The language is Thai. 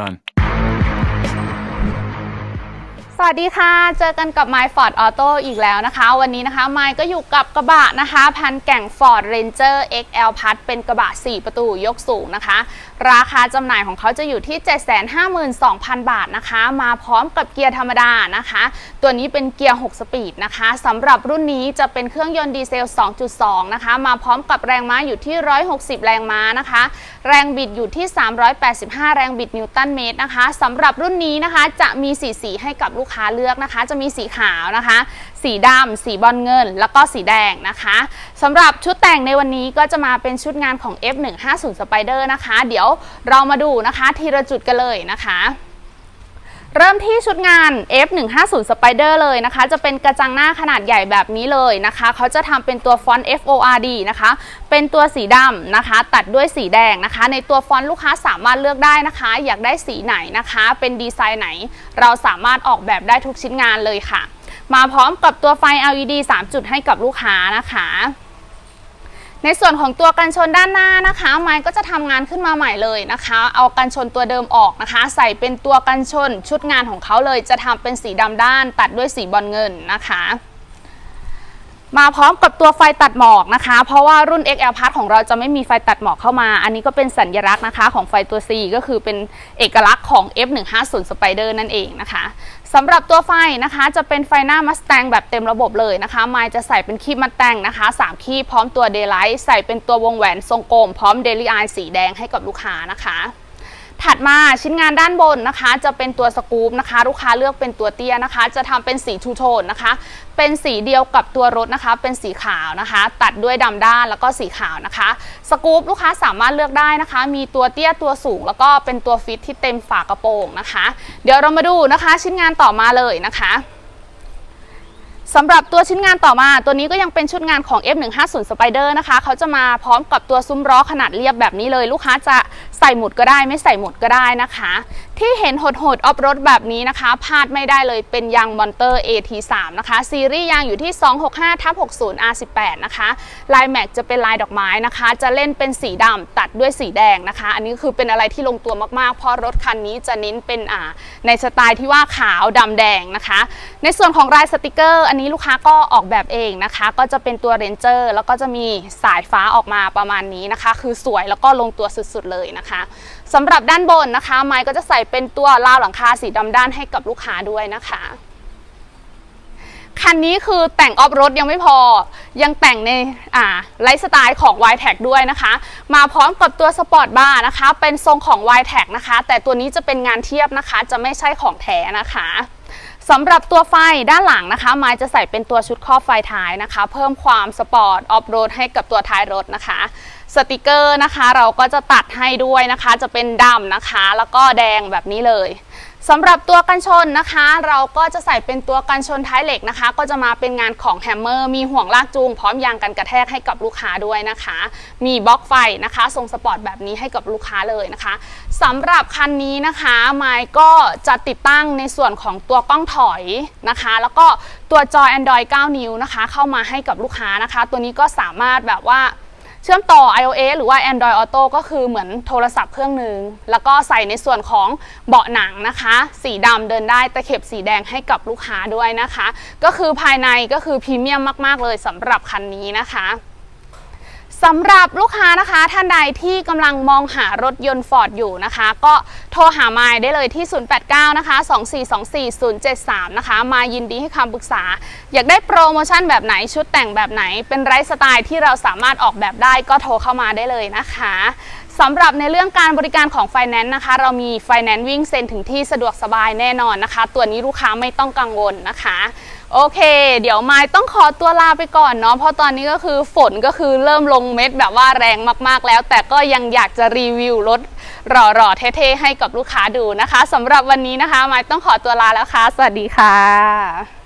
Run. สวัสดีค่ะ เจอกันกับ My Ford Auto อีกแล้วนะคะ วันนี้นะคะไมค์ก็อยู่กับกระบะนะคะ พันแก่ง Ford Ranger XL Plus เป็นกระบะ 4 ประตูยกสูงนะคะ ราคาจำหน่ายของเขาจะอยู่ที่ 752,000 บาทนะคะ มาพร้อมกับเกียร์ธรรมดานะคะ ตัวนี้เป็นเกียร์ 6 สปีดนะคะสำหรับรุ่นนี้จะเป็นเครื่องยนต์ดีเซล 2.2 นะคะ มาพร้อมกับแรงม้าอยู่ที่ 160 แรงม้านะคะ แรงบิดอยู่ที่ 385 แรงบิดนิวตันเมตรนะคะสำหรับรุ่นนี้นะคะจะมีสีสีให้กับลูกค้าเลือกนะคะ จะมีสีขาวนะคะ สีดำสีบอลเงิน แล้วก็สีแดงนะคะสำหรับชุดแต่งในวันนี้ก็จะมาเป็นชุดงานของ F150 Spider นะคะ เดี๋ยวเรามาดูนะคะ ทีละจุดกันเลยนะคะ เริ่มที่ชุดงาน F150 Spider เลยนะคะ จะเป็นกระจังหน้าขนาดใหญ่แบบนี้เลยนะคะ เขาจะทำเป็นตัวฟอนต์ FORD นะคะ เป็นตัวสีดำนะคะ ตัดด้วยสีแดงนะคะ ในตัวฟอนต์ลูกค้าสามารถเลือกได้นะคะ อยากได้สีไหนนะคะ เป็นดีไซน์ไหน เราสามารถออกแบบได้ทุกชิ้นงานเลยค่ะ มาพร้อมกับตัวไฟ LED 3 จุดให้กับลูกค้านะคะ ในส่วนของตัวกันชนด้านหน้านะคะ ไม้ก็จะทำงานขึ้นมาใหม่เลยนะคะ เอากันชนตัวเดิมออกนะคะ ใส่เป็นตัวกันชนชุดงานของเขาเลย จะทำเป็นสีดำด้าน ตัดด้วยสีบอลเงินนะคะมาพร้อมกับตัวไฟตัดหมอกนะคะ เพราะว่ารุ่น XL Plus ของเราจะไม่มีไฟตัดหมอกเข้ามา อันนี้ก็เป็นสัญลักษณ์นะคะของไฟตัว C ก็คือเป็นเอกลักษณ์ของ F150 Spider นั่นเองนะคะ สำหรับตัวไฟนะคะจะเป็นไฟหน้ามาสแตงแบบเต็มระบบเลยนะคะไมจะใส่เป็นคีบ Mustang นะคะ 3 คีบพร้อมตัวเดลไรส์ใส่เป็นตัววงแหวนทรงกลม พร้อมเดลี่อายสีแดงให้กับลูกค้านะคะ ถัดมาชิ้นงานด้านบนนะคะ จะเป็นตัวสกู๊ปนะคะ ลูกค้าเลือกเป็นตัวเตี้ยนะคะ จะทำเป็นสีทูโทนนะคะ เป็นสีเดียวกับตัวรถนะคะ เป็นสีขาวนะคะ ตัดด้วยดำด้านแล้วก็สีขาวนะคะสกู๊ปลูกค้าสามารถเลือกได้นะคะ มีตัวเตี้ยตัวสูง แล้วก็เป็นตัวฟิตที่เต็มฝากระโปรงนะคะ เดี๋ยวเรามาดูนะคะ ชิ้นงานต่อมาเลยนะคะ สำหรับตัวชิ้นงานต่อมาตัวนี้ก็ยังเป็นชุดงานของ F150 Spider นะคะ เขาจะมาพร้อมกับตัวซุ้มล้อขนาดเรียบแบบนี้เลย ลูกค้าจะใส่หมุดก็ได้ไม่ใส่หมุดก็ได้นะคะ ที่เห็นหดๆออฟรถแบบนี้นะคะพลาดไม่ได้เลยเป็นยางมอนเตอร์ AT3 นะคะ ซีรีส์ยางอยู่ที่ 265ทับ60 R18 นะคะลายแม็กจะเป็นลายดอกไม้นะคะ จะเล่นเป็นสีดำตัดด้วยสีแดงนะคะ อันนี้คือเป็นอะไรที่ลงตัวมากๆ เพราะรถคันนี้จะเน้นเป็นอ่าในสไตล์ที่ว่าขาวดำแดงนะคะ ในส่วนของลายสติกเกอร์ อันนี้ลูกค้าก็ออกแบบเองนะคะ ก็จะเป็นตัวเรนเจอร์แล้วก็จะมีสายฟ้าออกมาประมาณนี้นะคะ คือสวยแล้วก็ลงตัวสุดๆเลยนะคะสำหรับด้านบนนะคะไม้ก็จะใส่เป็นตัวราวหลังคาสีดำด้านให้กับลูกค้าด้วยนะคะ คันนี้คือแต่งออฟรถยังไม่พอ ยังแต่งในอ่าไลฟ์สไตล์ของ y t e c ด้วยนะคะ มาพร้อมกับตัวสปอร์ตบาร์นะคะ เป็นทรงของ y t e c นะคะ แต่ตัวนี้จะเป็นงานเทียบนะคะ จะไม่ใช่ของแท้นะคะ สำหรับตัวไฟด้านหลังนะคะ ไม้จะใส่เป็นตัวชุดครอบไฟท้ายนะคะ เพิ่มความสปอร์ตออฟโรดให้กับตัวท้ายรถนะคะสติกเกอร์นะคะ เราก็จะตัดให้ด้วยนะคะ จะเป็นดำนะคะ แล้วก็แดงแบบนี้เลย สำหรับตัวกันชนนะคะ เราก็จะใส่เป็นตัวกันชนท้ายเหล็กนะคะ ก็จะมาเป็นงานของแฮมเมอร์มีห่วงลากจูง พร้อมยางกันกระแทกให้กับลูกค้าด้วยนะคะ มีบล็อกไฟนะคะทรงสปอร์ตแบบนี้ให้กับลูกค้าเลยนะคะสำหรับคันนี้นะคะไมค์ก็จะติดตั้งในส่วนของตัวกล้องถอยนะคะ แล้วก็ตัวจอ Android 9 นิ้วนะคะ เข้ามาให้กับลูกค้านะคะ ตัวนี้ก็สามารถแบบว่า เชื่อมต่อ iOS หรือว่า Android Auto ก็คือเหมือนโทรศัพท์เครื่องหนึ่งแล้วก็ใส่ในส่วนของเบาะหนังนะคะ สีดำเดินได้ตะเข็บสีแดงให้กับลูกค้าด้วยนะคะ ก็คือภายในก็คือพรีเมียมมาก ๆ เลยสำหรับคันนี้นะคะ สำหรับลูกค้านะคะท่านใดที่กำลังมองหารถยนต์ฟอร์ดอยู่นะคะ ก็โทรหาไมล์ได้เลยที่ 089 นะคะ 2424073 นะคะ มายินดีให้คำปรึกษา อยากได้โปรโมชั่นแบบไหนชุดแต่งแบบไหน เป็นไรสไตล์ที่เราสามารถออกแบบได้ก็โทรเข้ามาได้เลยนะคะสำหรับในเรื่องการบริการของไฟแนนซ์นะคะ เรามีไฟแนนซ์วิ่งเซ็นถึงที่สะดวกสบายแน่นอนนะคะ ตัวนี้ลูกค้าไม่ต้องกังวลนะคะ โอเค เดี๋ยวไม้ต้องขอตัวลาไปก่อนเนาะเพราะตอนนี้ก็คือฝนก็คือเริ่มลงเม็ดแบบว่าแรงมากๆแล้ว แต่ก็ยังอยากจะรีวิวรถหล่อๆเท่ๆให้กับลูกค้าดูนะคะสำหรับวันนี้นะคะ ไม้ต้องขอตัวลาแล้วค่ะ สวัสดีค่ะ